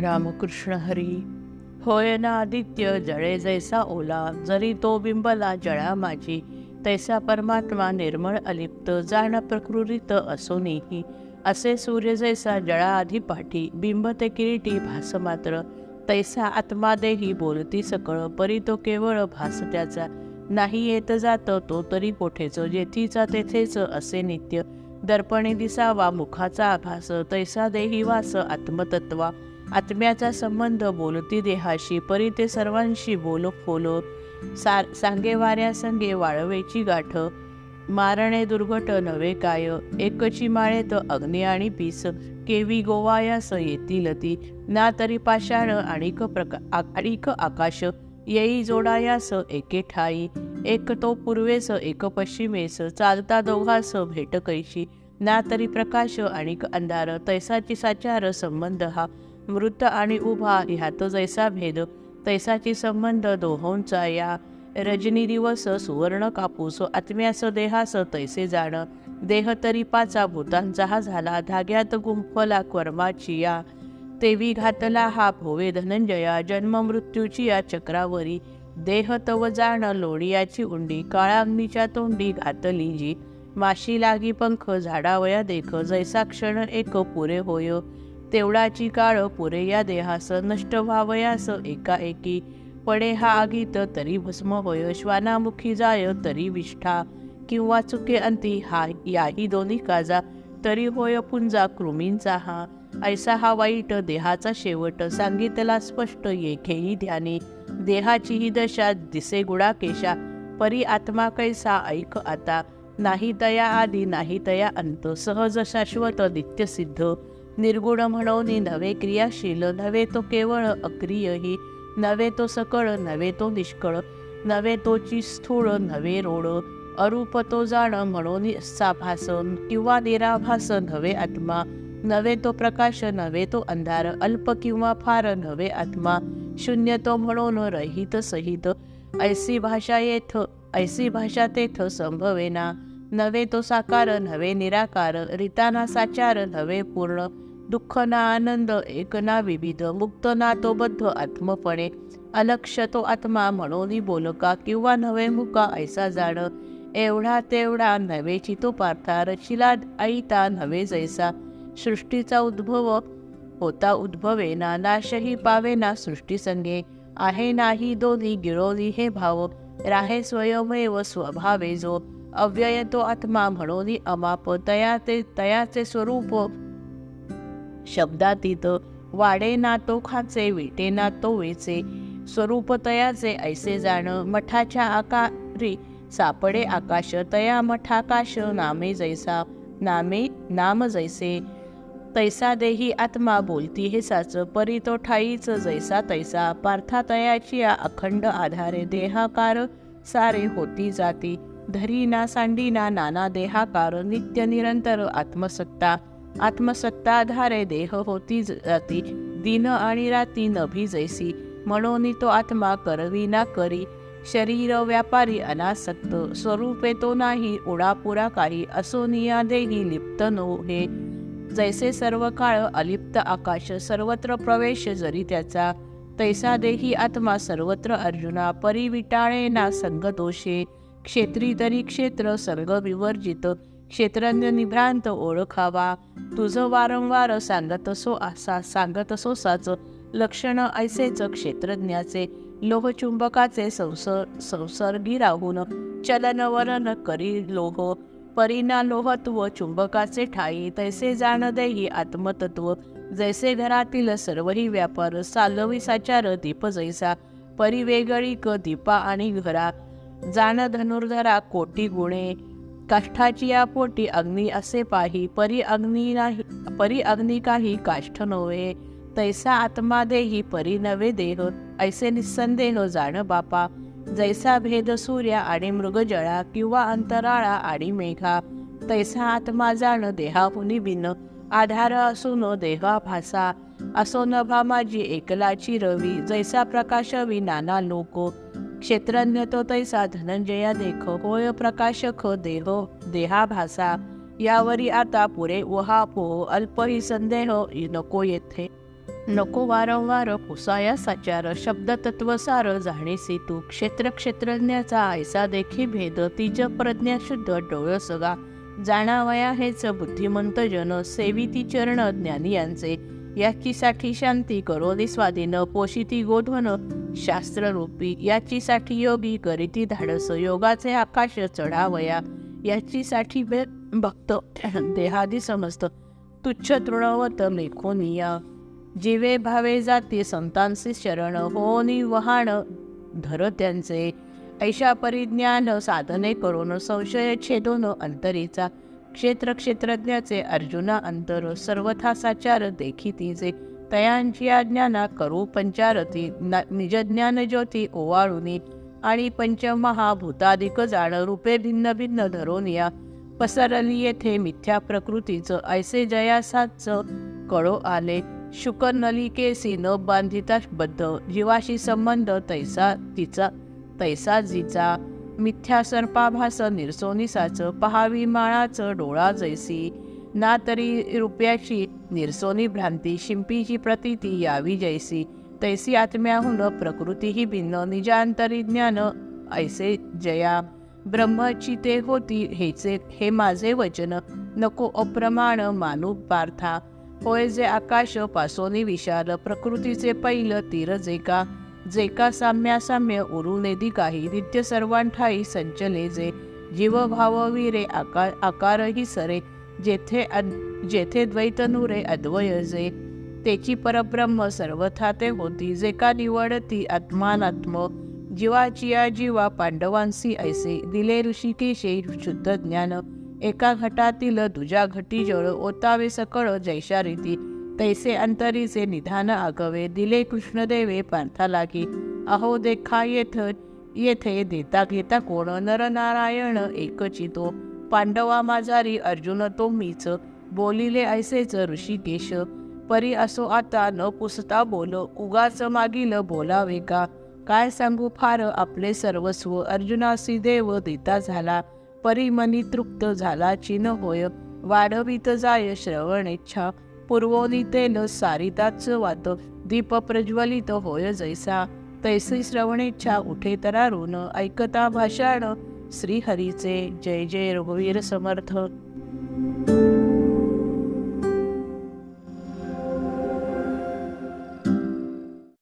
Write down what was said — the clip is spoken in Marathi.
रामकृष्ण हरी. होय ना आदित्य जळे जैसा ओला जरी तो बिंबला जळा माझी तैसा परमात्मा निर्मळ अलिप्त जाण प्रकृतीत असोनीही असे सूर्य जैसा जळा आधी पाठी बिंब ते किरीटी भास मात्र. तैसा आत्मा देही बोलती सकळ परी तो केवळ भास त्याचा. नाही येत जात तो तरी कोठेच जेथीचा तेथेच असे नित्य. दर्पणी दिसावा मुखाचा आभास तैसा देही वास आत्मतत्वा. आत्म्याचा संबंध बोलती देहाशी परी ते सर्वांशी बोल फोलो सार सांगे वाऱ्या संगे वाळवेची गाठ मारणे दुर्घट नवे काय एकची माळेत अग्नी आणि पीस केवी गोवायास येतील ती ना तरी पाषाण आणिक प्रका आ- आणिक आकाश येई जोडायास एके ठाई एक तो पूर्वेस एक पश्चिमेस चालता दोघास भेट कैशी ना तरी प्रकाश आणिक अंधार तैसाची साचार संबंध हा मृत आणि उभा ह्यात जैसा भेद तैसाची संबंध दोहोंचा या. रजनी दिवस सुवर्ण कापूस आत्म्यास देहास तैसे जाण. देह तरी पाचा भूतांचा हा झाला धाग्यात गुंफला कर्माची या. तेवी घातला हा भोवे धनंजया जन्म मृत्यूची या चक्रावरी. देह तव जाण लोणियाची उंडी काळाग्नीच्या तोंडी घातली जी. माशी लागी पंख झाडावया देख जैसा क्षण एक पुरे होय. तेवढाची काळ पुरे या देहास नष्ट व्हावयास एकाएकी. पडे हा आगीत तरी भस्म होय श्वानामुखी जाय तरी विष्ठा. किंवा चुके अंती हा याही दोन्ही काजा. तरी होय पुंजा कृमींचा हा. ऐसा हा वाईट देहाचा शेवट सांगितला स्पष्ट येखेही ध्यानी. देहाची ही दशा दिसे गुडाकेशा. परी आत्मा कैसा ऐक आता. नाही तया आदी नाही तया अंत. सहज शाश्वत नित्यसिद्ध. निर्गुण म्हणून नवे क्रियाशील नव्हे तो केवळ अक्रियही नव्हे तो सकळ नव्हे तो निष्कळ नव्हे तोची स्थूळ नव्हे रोड अरूप तो जाण म्हणून साभास किंवा निराभास नव्हे आत्मा नव्हे तो प्रकाश नव्हे तो अंधार अल्प किंवा फार नव्हे आत्मा शून्य तो म्हणून रहित सहित ऐसी भाषा येथ ऐसी भाषा तेथ संभवेना नव्हे तो साकार नव्हे निराकार रिताना साचार नव्हे पूर्ण दुःख ना आनंद एक ना विविध मुक्त ना तो बद्ध आत्मपणे अलक्ष तो आत्मा म्हणून बोलका किंवा नवे मुका ऐसा जाण. एवढा तेवढा नवेची तो पार्था रचिला ऐता नवे जैसा. सृष्टीचा उद्भव होता उद्भवेना नाशही पावेना सृष्टीसंगे आहे नाही दोन्ही गिळोली हे भाव. राहे स्वयमेव स्वभावे जो. अव्यय तो आत्मा म्हणून अमाप. तया ते तयाचे स्वरूप शब्दातीत वाडे ना तो खाचे विटे ना तो वेचे स्वरूप तयाचे ऐसे जाण मठाच्या आकारी सापडे आकाश तया मठाकाश नामे जैसा नामे नाम जैसे तैसा देही आत्मा बोलती हे साच परी तो ठाईच जैसा तैसा पार्था तयाची अखंड आधारे देहाकार सारे होती जाती धरी ना सांडी ना नाना देहाकार नित्य निरंतर आत्मसत्ता आत्मसत्ताधारे देह होती जाती. दिन आणि राती नभी जैसी. म्हणून तो आत्मा करवी ना करी. शरीर व्यापारी अनासक्त. स्वरूपे तो नाही उडापुरा काही. असो निया देही लिप्त नो हे. जैसे सर्व काळ अलिप्त आकाश सर्वत्र प्रवेश जरी त्याचा. तैसा देही आत्मा सर्वत्र अर्जुना परिविटाळे ना संगदोषे क्षेत्री तरी क्षेत्र सर्ग विवर्जित. क्षेत्रज्ञ निभ्रांत ओळखावा. तुझं वारंवार सांगत असो असा सांगत असो साच लक्षण ऐसेच क्षेत्रज्ञाचे लोहचुंबकाचे संसर संसर्गी राहून चलनवरण करी लोह. परिणा लोहत्व चुंबकाचे ठाई तैसे जाण देही आत्मतत्व. जैसे घरातील सर्वही व्यापार सालविसाचार दीप जैसा. परिवेगळी क दीपा आणि घरा. जाण धनुर्धरा कोटी गुणे. काष्ठाची या पोटी अग्नी असे पाही परी अग्नी नाही परी अग्नी काही काष्ठ नव्हे. तैसा आत्मा देही परी नवे देह ऐसे निसंदेह जाण बापा. जैसा भेद सूर्या आणि मृगजळा किंवा अंतराळा आणि मेघा. तैसा आत्मा जाण देहापुनी बिन आधार असून देहा भासा. असो नभा माझी एकलाची रवी जैसा प्रकाशवी नाना लोको. क्षेत्रज्ञ तो तैसा धनंजया देख होय प्रकाशक हो देहो देहा भासा. यावरी आता पुरे वहा पोह अल्प ही संदेह नको येथे. नको वारंवार पुसाया साचार शब्द तत्वसार जाणीसी तू. क्षेत्र क्षेत्रज्ञाचा ऐसा देखी भेद तिज प्रज्ञा शुद्ध डोळ सगा. जाणावया हेच बुद्धिमंत जन सेविती चरण ज्ञानी यांचे याचीसाठी शांती करोनी स्वाधीन पोशिती गोधवन शास्त्ररूपी याचीसाठी योगी करीती धाडस योगाचे आकाश चढावया. याचीसाठी भक्त देहादी समस्त तुच्छ तृणवत लेखोनिया जीवे भावे जाती संतांचे शरण होनी वहाण धर त्यांचे. ऐशा परिज्ञान साधने करून संशय छेदून अंतरीचा. क्षेत्र क्षेत्रज्ञाचे अर्जुना अंतर सर्वथा साचार तिचे तयांची आज्ञाना करू पंचारती न- निजज्ञान ज्योती ओवाळुनी. आणि पंचमहाभूताधिक जाण रूपे भिन्न भिन्न धरोनिया. पसरली येथे मिथ्या प्रकृतीचं ऐसे जयासाच कळो आले. शुक नलिकेसी न बांधिता बद्ध जीवाशी संबंध तैसा तिचा तैसा जिचा. मिथ्या सर्पाभास निरसोनीसाच पहावी माळाचं डोळा जैसी. ना तरी रुपयाची निरसोनी भ्रांती शिंपीची प्रतीती यावी जैसी. तैसी आत्म्याहून प्रकृतीही भिन्न निजांतरी ज्ञान ऐसे जया. ब्रह्मची ते होती हेचे हे माझे वचन नको अप्रमाण मानू पार्था. होय जे आकाश पासोनी विशाल प्रकृतीचे पैल तीर जे का. जे का साम्यासाम्य उरू नेदी काही. नित्य सर्वांठाई संचले जे. जीव भाव आकार आकारही सरे. जेथे अद- जेथे द्वैतनुरे अद्वय जे. तेची परब्रह्म सर्वथा ते होती. जे का निवडती आत्मानात्म. जीवाची या जीवा पांडवांसी ऐसे. दिले ऋषिकेशे शुद्ध ज्ञान. एका घटातील दुजा घटी जळ. ओतावे सकळ जैशा रीती तैसे अंतरीचे निधान आगवे। दिले कृष्णदेवे पार्था लागी। अहो देखा येथ येथे देता घेता कोण? नरनारायण एकचितो। पांडवा माझारी अर्जुन तो मीच। बोलिले ऐसेच ऋषिकेश। परी असो आता न पुसता बोल। उगाच मागील बोलावे का? काय सांगू फार आपले सर्वस्व? अर्जुनासी देव देता झाला। परी मनी तृप्त झाला चिन होय। वाढवीत जाय श्रवण इच्छा। तेल सारिताच वात दीप प्रज्वलित होय जैसा। तैसी श्रवणेच्छा उठे तरारून ऐकता भाषाण श्रीहरीचे जय जय रघुवीर समर्थ।